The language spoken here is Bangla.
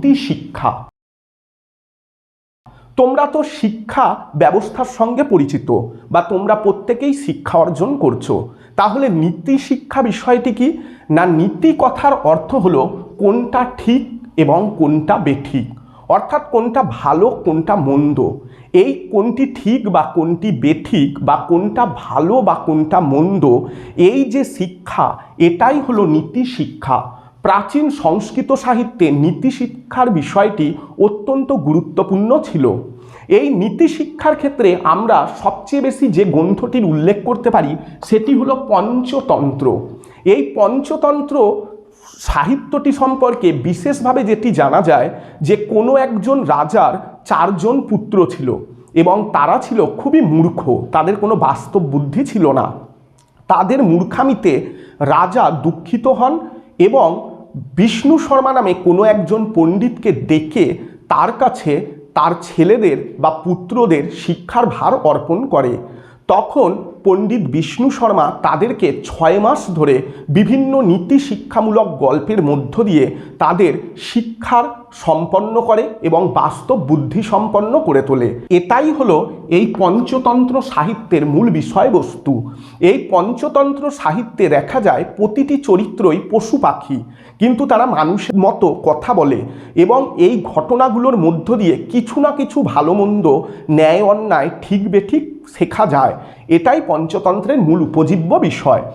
নীতি শিক্ষা। তোমরা তো শিক্ষা ব্যবস্থার সঙ্গে পরিচিত বা তোমরা প্রত্যেকেই শিক্ষা অর্জন করছ। তাহলে নীতি শিক্ষা বিষয়টি কি? না নীতি কথার অর্থ হলো কোনটা ঠিক এবং কোনটা বেঠিক? অর্থাৎ কোনটা ভালো, কোনটা মন্দ? এই কোনটি ঠিক বা কোনটি বেঠিক বা কোনটা ভালো বা কোনটা মন্দ? এই যে শিক্ষা, এটাই হলো নীতি শিক্ষা। প্রাচীন সংস্কৃত সাহিত্যে নীতি শিক্ষার বিষয়টি অত্যন্ত গুরুত্বপূর্ণ ছিল। এই নীতি শিক্ষার ক্ষেত্রে আমরা সবচেয়ে বেশি যে গ্রন্থটির উল্লেখ করতে পারি, সেটি হলো পঞ্চতন্ত্র। এই পঞ্চতন্ত্র সাহিত্যটি সম্পর্কে বিশেষভাবে যেটি জানা যায় যে কোনো একজন রাজার চারজন পুত্র ছিল এবং তারা ছিল খুবই মূর্খ, তাদের কোনো বাস্তব বুদ্ধি ছিল না। তাদের মূর্খামিতে রাজা দুঃখিত হন এবং বিষ্ণু শর্মা নামে কোনো একজন পণ্ডিতকে ডেকে তার কাছে তার ছেলেদের বা পুত্রদের শিক্ষার ভার অর্পণ করে। তখন পণ্ডিত বিষ্ণু শর্মা তাদেরকে ছয় মাস ধরে বিভিন্ন নীতি শিক্ষামূলক গল্পের মধ্য দিয়ে তাদের শিক্ষার সম্পন্ন করে এবং বাস্তব বুদ্ধি সম্পন্ন করে তোলে। এটাই হলো এই পঞ্চতন্ত্র সাহিত্যের মূল বিষয়বস্তু। এই পঞ্চতন্ত্র সাহিত্যে দেখা যায় প্রতিটি চরিত্রই পশু পাখি, কিন্তু তারা মানুষের মতো কথা বলে এবং এই ঘটনাগুলোর মধ্য দিয়ে কিছু না কিছু ভালো মন্দ ন্যায় অন্যায় ঠিক বেঠিক শেখা যায়। এটাই পঞ্চতন্ত্রের মূল উপজীব্য বিষয়।